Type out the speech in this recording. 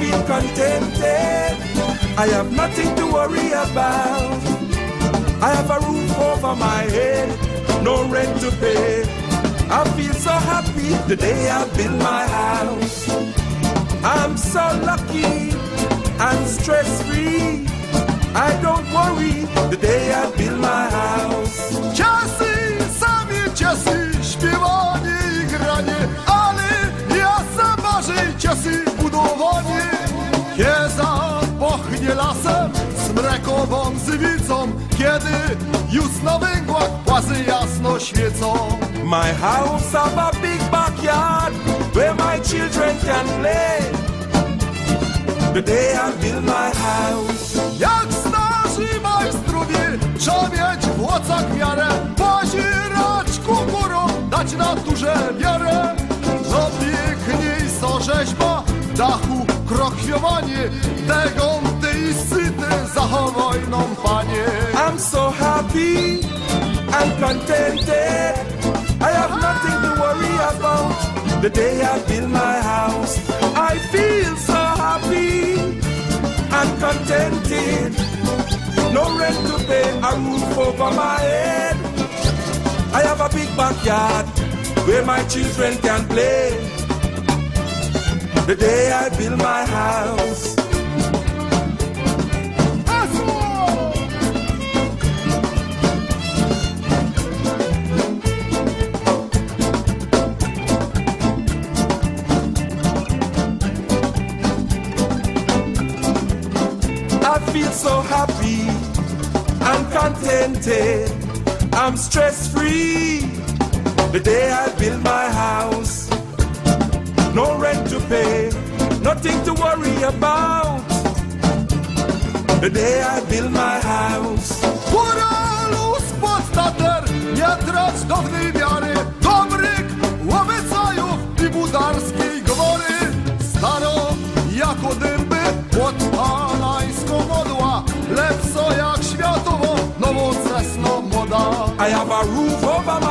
I feel contented. I have nothing to worry about. I have a roof over my head, no rent to pay. I feel so happy the day I build my house. I'm so lucky and stress free. I don't worry the day I build my house. Czasy, śpiewanie i granie, ale ja sam bardziej czasy budowanie. Kieza pochnie lasem, smrekową zywicą, kiedy już na węgłach płazy jasno świecą. My house have a big backyard where my children can play. The day I build my house. Jak starzy majstrowie, trzeba mieć w łocach miarę, pozierać kukurą, dać naturze wiarę. No piękniej so rzeźba, dachu krochwiowanie, tego nam, panie. I'm so happy and contented. I have nothing to worry about the day I build my house. I feel so happy and contented. No rent to pay, a roof over my head. I have a big backyard where my children can play. The day I build my house. I feel so happy and contented. I'm stress free the day I build my house. No rent to pay, nothing to worry about. The day I build my house. I have a roof over my